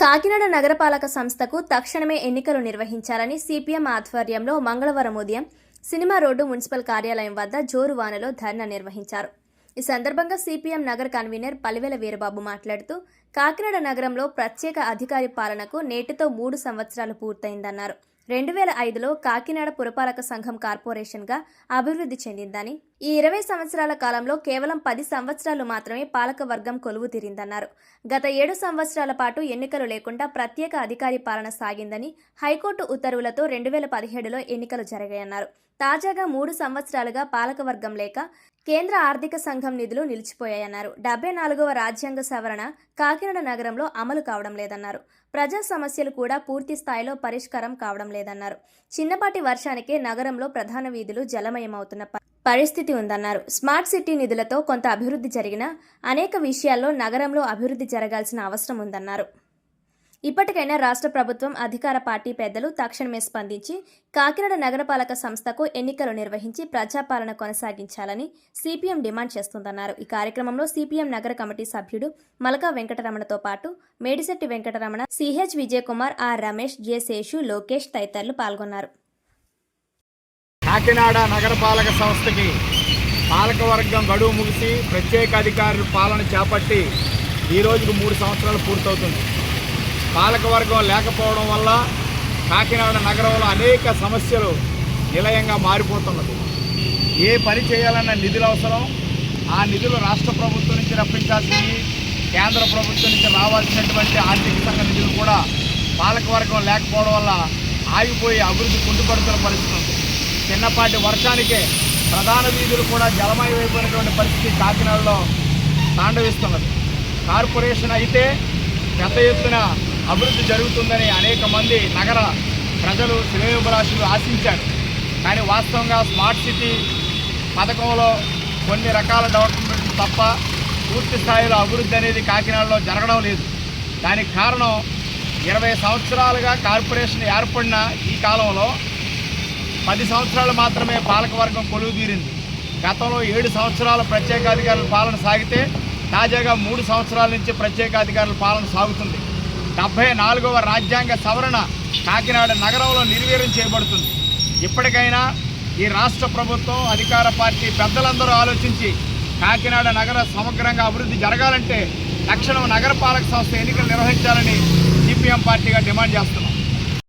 కాకినాడ నగరపాలక సంస్థకు తక్షణమే ఎన్నికలు నిర్వహించాలని సిపిఎం ఆధ్వర్యంలో మంగళవారం ఉదయం సినిమా రోడ్డు మున్సిపల్ కార్యాలయం వద్ద జోరు వానలో ధర్నా నిర్వహించారు. ఈ సందర్భంగా సిపిఎం నగర కన్వీనర్ పలివెల వీరబాబు మాట్లాడుతూ కాకినాడ నగరంలో ప్రత్యేక అధికారి పాలనకు నేటితో మూడు సంవత్సరాలు పూర్తయిందన్నారు. రెండు వేల ఐదులో కాకినాడ పురపాలక సంఘం కార్పొరేషన్గా అభివృద్ధి చెందిందని ఈ ఇరవై సంవత్సరాల కాలంలో కేవలం పది సంవత్సరాలు మాత్రమే పాలక వర్గం కొలువు తీరిందన్నారు. గత ఏడు సంవత్సరాల పాటు ఎన్నికలు లేకుండా ప్రత్యేక అధికారి పాలన సాగిందని హైకోర్టు ఉత్తర్వులతో రెండు వేల పదిహేడులో ఎన్నికలు జరిగాయన్నారు. తాజాగా మూడు సంవత్సరాలుగా పాలకవర్గం లేక కేంద్ర ఆర్థిక సంఘం నిధులు నిలిచిపోయాయన్నారు. డెబ్బై నాలుగవ రాజ్యాంగ సవరణ కాకినాడ నగరంలో అమలు కావడం లేదన్నారు. ప్రజా సమస్యలు కూడా పూర్తి స్థాయిలో పరిష్కారం కావడం లేదన్నారు. చిన్నపాటి వర్షానికే నగరంలో ప్రధాన వీధులు జలమయమవుతున్న పరిస్థితి ఉందన్నారు. స్మార్ట్ సిటీ నిధులతో కొంత అభివృద్ధి జరిగినా అనేక విషయాల్లో నగరంలో అభివృద్ధి జరగాల్సిన అవసరం ఉందన్నారు. ఇప్పటికైనా రాష్ట్ర ప్రభుత్వం అధికార పార్టీ పెద్దలు తక్షణమే స్పందించి కాకినాడ నగరపాలక సంస్థకు ఎన్నికలు నిర్వహించి ప్రజాపాలన కొనసాగించాలని సిపిఎం డిమాండ్ చేస్తుందన్నారు. ఈ కార్యక్రమంలో సిపిఎం నగర కమిటీ సభ్యుడు మలకా వెంకటరమణతో పాటు Medisetti Venkataramana CH Vijayakumar are Ramesh J Seshu Lokesh తదితరులు పాల్గొన్నారు. కాకినాడ నగరపాలక సంస్థకి పాలకవర్గం గడువు ముగిసి ప్రత్యేక అధికారులు పాలన చేపట్టి ఈ రోజుకు మూడు సంవత్సరాలు పూర్తవుతుంది. పాలకవర్గం లేకపోవడం వల్ల కాకినాడ నగరంలో అనేక సమస్యలు నిలయంగా మారిపోతున్నది. ఏ పని చేయాలన్న నిధులు అవసరం? ఆ నిధులు రాష్ట్ర ప్రభుత్వం నుంచి రప్పించాల్సింది కేంద్ర ప్రభుత్వం నుంచి రావాల్సినటువంటి ఆర్థిక సంఘ నిధులు కూడా పాలకవర్గం లేకపోవడం వల్ల ఆగిపోయి అభివృద్ధి కుంటుపడుతున్న పరిస్థితి ఉంది. చిన్నపాటి వర్షానికే ప్రధాన వీధులు కూడా జలమయమైపోయినటువంటి పరిస్థితి కాకినాడలో తాండవిస్తున్నది. కార్పొరేషన్ అయితే పెద్ద ఎత్తున అభివృద్ధి జరుగుతుందని అనేక మంది నగర ప్రజలు శివయోగరాశులు ఆశించారు. కానీ వాస్తవంగా స్మార్ట్ సిటీ పథకంలో కొన్ని రకాల డెవలప్మెంట్ తప్ప పూర్తి స్థాయిలో అభివృద్ధి అనేది కాకినాడలో జరగడం లేదు. దానికి కారణం ఇరవై సంవత్సరాలుగా కార్పొరేషన్ ఏర్పడిన ఈ కాలంలో పది సంవత్సరాలు మాత్రమే పాలకవర్గం కొలువు తీరింది గతంలో ఏడు సంవత్సరాల ప్రత్యేకాధికారుల పాలన సాగితే తాజాగా మూడు సంవత్సరాల నుంచి ప్రత్యేకాధికారుల పాలన సాగుతుంది. డెబ్బై నాలుగవ రాజ్యాంగ సవరణ కాకినాడ నగరంలో నిర్వీర్యం చేయబడుతుంది. ఇప్పటికైనా ఈ రాష్ట్ర ప్రభుత్వం అధికార పార్టీ పెద్దలందరూ ఆలోచించి కాకినాడ నగర సమగ్రంగా అభివృద్ధి జరగాలంటే తక్షణం నగరపాలక సంస్థ ఎన్నికలు నిర్వహించాలని సిపిఎం పార్టీగా డిమాండ్ చేస్తున్నాం.